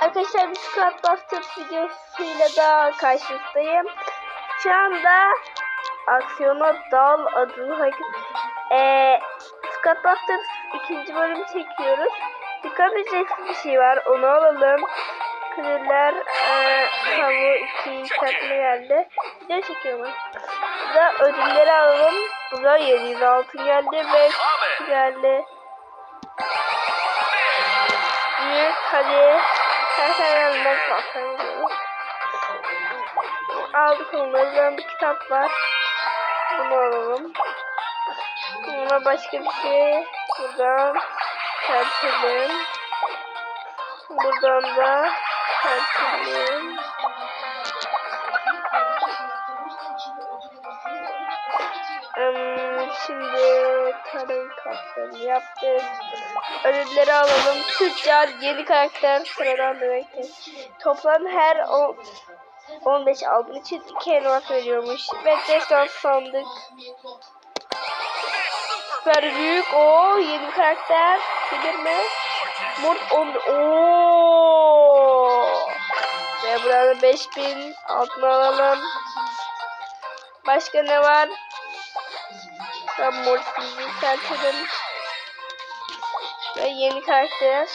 Arkadaşlar bir Scott Busters videosuyla da karşınızdayım. Şu anda aksiyona dal adlı hareket. Ee, Scott Busters ikinci bölüm çekiyoruz. Dikkat edeceksiniz bir şey var. Onu alalım. Kriller e, kamu iki katlı geldi. Video çekiyorum. Burada ödülleri alalım. Burada 700 altın geldi. 5 geldi. Büyük hadi. Her şeyden ben kalkamıyorum. Aldık onları. Ben bir kitap var. Bunu alalım. Buna başka bir şey. Buradan çerçevelim. Buradan da Hmm, şimdi tarım kartlarını yaptık. Ödülleri alalım. Tüccar yeni karakter sıradan demektir. Toplam her o 15 aldığın için 2 elmas veriyormuş. Ve destan sandık. Süper büyük o yeni karakter. Gelir mi? Mort 10 ooo. Ve burada 5000 altın alalım. Başka ne var? Ben Mortis'i yükseltelim. Ve yeni karakter.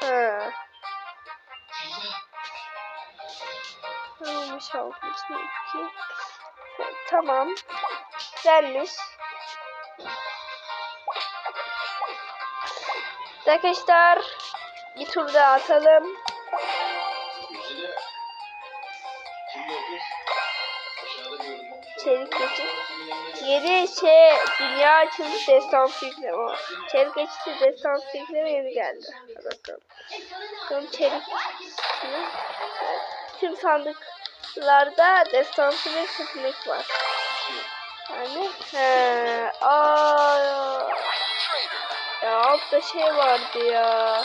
Ha. Olmuş olmuş ki. Tamam. Güzelmiş. Arkadaşlar bir atalım. Çelik geçit. Yeni şey dünya açıldı destan filmleri o. Çelik geçiti destan filmleri yeni geldi. Hadi bakalım. Bakalım çelik. Evet. Tüm sandıklarda destansı bir seçenek var. Yani he, aa, ya altta şey vardı ya.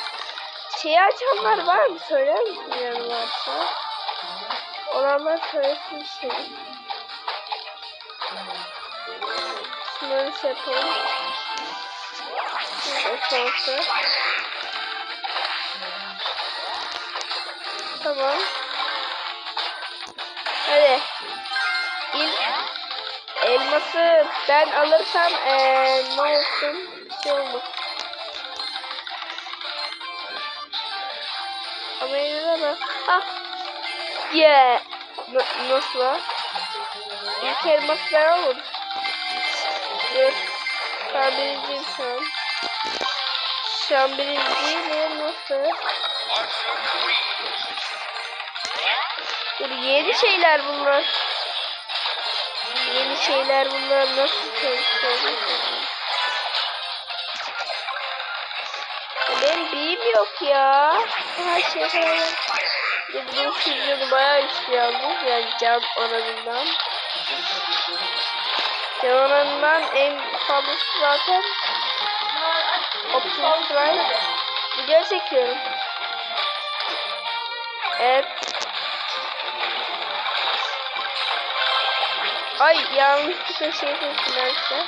Şeyi açanlar var mı? Söyler misin yani varsa? Olanlar söylesin şey. Şunları şey yapalım. Şurada. Tamam. Hadi. İlk elması ben alırsam ee, ne olsun? Bir şey olmaz. Ama yine de Ah. Yeah. N nasıl var? İlk elmas ben alırım. Dur. Ben birinciyim şu an. Şu an birinciyim. Nasıl? Dur yeni şeyler bunlar. Yeni şeyler bunlar nasıl çalışıyor? Benim büyüm yok ya. Her şey falan. Bu füzyonu bayağı güçlü yalnız. Yani can oranından. Can oranından en fazlası zaten Optimus Prime. Video çekiyorum. Evet. Ay yanlışlıkla şey seçtilerse.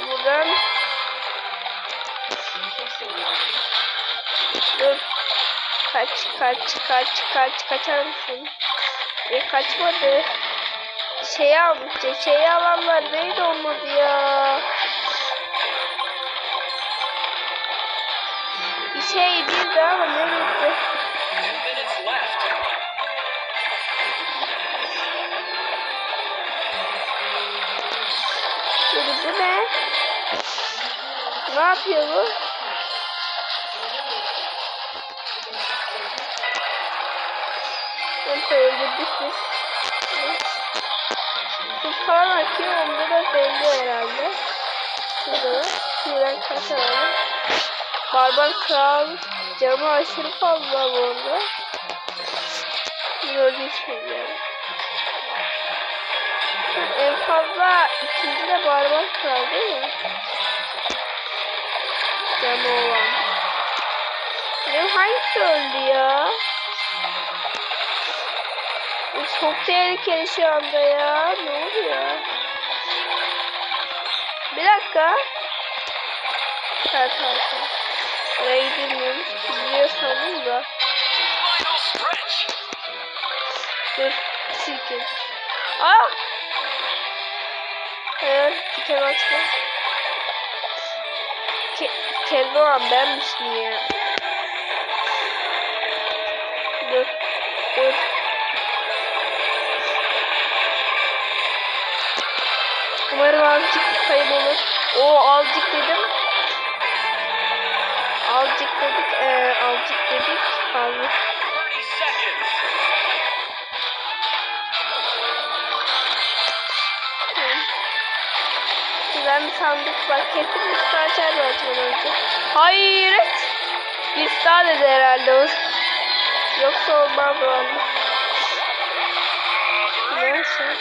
Buradan Dur. Kaç kaç kaç kaç kaçar mısın? Ve kaçmadı. Şey almıştı. Şey alanlar neydi olmadı ya? Bir şey değildi ama ne gitti? Şimdi bu ne? Ne yapıyor bu? Ben öldürdük biz. Su falan akıyor. Onda da belli herhalde. Şurada da. Şuradan kaçalım. Barbar Kral canı aşırı fazla bu arada. Gördüğünüz yani. En fazla ikinci de Barbar Kral değil mi? Canı olan. Benim hangisi öldü ya? Bu çok tehlikeli şu anda ya. Ne oluyor? Bir dakika. Evet, evet, evet. bilmiyormuş. Biliyor sandım da. Dur. Silkin. Aa! Evet. Diken açma. Ke kendi olan benmişim ya. Dur. Dur. Umarım azıcık kaybolur. O azıcık dedim. Azıcık dedik. Ee, azıcık dedik. Fazla. 30 seconds. Güzel bir sandık var. Kesin bir star açar zaten önce. Hayret. Bir star dedi herhalde o. Yoksa olmaz o anda. Neyse.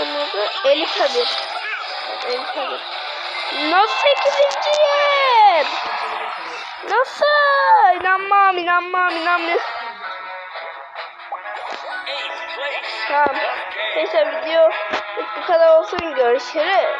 7, 6, Neyse modu? Elif Habir. Elif Habir. Nasıl? Nasıl? İnanmam, inanmam, inanmıyorum. 8th place. Tamam. Neyse video bu kadar olsun. Görüşürüz.